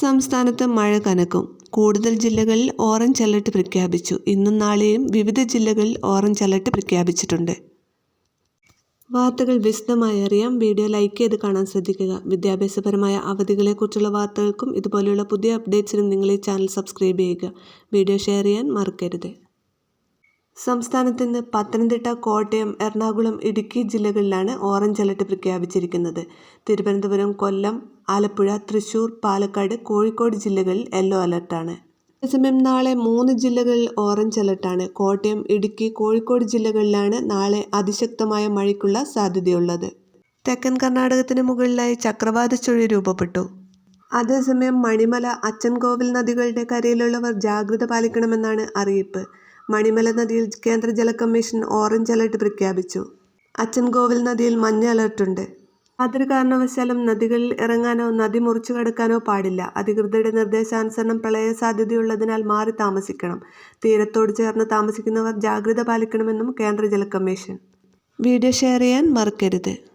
സംസ്ഥാനത്ത് മഴ കനക്കും. കൂടുതൽ ജില്ലകളിൽ ഓറഞ്ച് അലർട്ട് പ്രഖ്യാപിച്ചു. ഇന്നും നാളെയും വിവിധ ജില്ലകളിൽ ഓറഞ്ച് അലർട്ട് പ്രഖ്യാപിച്ചിട്ടുണ്ട്. വാർത്തകൾ വിശദമായി അറിയാം. വീഡിയോ ലൈക്ക് ചെയ്ത് കാണാൻ ശ്രദ്ധിക്കുക. വിദ്യാഭ്യാസപരമായ അവധികളെക്കുറിച്ചുള്ള വാർത്തകൾക്കും ഇതുപോലെയുള്ള പുതിയ അപ്ഡേറ്റ്സിനും നിങ്ങൾ ഈ ചാനൽ സബ്സ്ക്രൈബ് ചെയ്യുക. വീഡിയോ ഷെയർ ചെയ്യാൻ മറക്കരുത്. സംസ്ഥാനത്ത് ഇന്ന് പത്തനംതിട്ട കോട്ടയം എറണാകുളം ഇടുക്കി ജില്ലകളിലാണ് ഓറഞ്ച് അലർട്ട് പ്രഖ്യാപിച്ചിരിക്കുന്നത്. തിരുവനന്തപുരം കൊല്ലം ആലപ്പുഴ തൃശൂർ പാലക്കാട് കോഴിക്കോട് ജില്ലകളിൽ യെല്ലോ അലർട്ടാണ്. അതേസമയം നാളെ മൂന്ന് ജില്ലകളിൽ ഓറഞ്ച് അലർട്ടാണ്. കോട്ടയം ഇടുക്കി കോഴിക്കോട് ജില്ലകളിലാണ് നാളെ അതിശക്തമായ മഴയ്ക്കുള്ള സാധ്യതയുള്ളത്. തെക്കൻ കർണാടകത്തിന് മുകളിലായി ചക്രവാത ചുഴി രൂപപ്പെട്ടു. അതേസമയം മണിമല അച്ചൻകോവിൽ നദികളുടെ കരയിലുള്ളവർ ജാഗ്രത പാലിക്കണമെന്നാണ് അറിയിപ്പ്. മണിമല നദിയിൽ കേന്ദ്ര ജല കമ്മീഷൻ ഓറഞ്ച് അലർട്ട് പ്രഖ്യാപിച്ചു. അച്ചൻകോവിൽ നദിയിൽ മഞ്ഞ അലർട്ടുണ്ട് യാതൊരു കാരണവശാലും നദികളിൽ ഇറങ്ങാനോ നദി മുറിച്ചു കടക്കാനോ പാടില്ല. അധികൃതരുടെ നിർദ്ദേശാനുസരണം പ്രളയ സാധ്യതയുള്ളതിനാൽ മാറി താമസിക്കണം. തീരത്തോട് ചേർന്ന് താമസിക്കുന്നവർ ജാഗ്രത പാലിക്കണമെന്നും കേന്ദ്ര ജല കമ്മീഷൻ. വീഡിയോ ഷെയർ ചെയ്യാൻ മറക്കരുത്.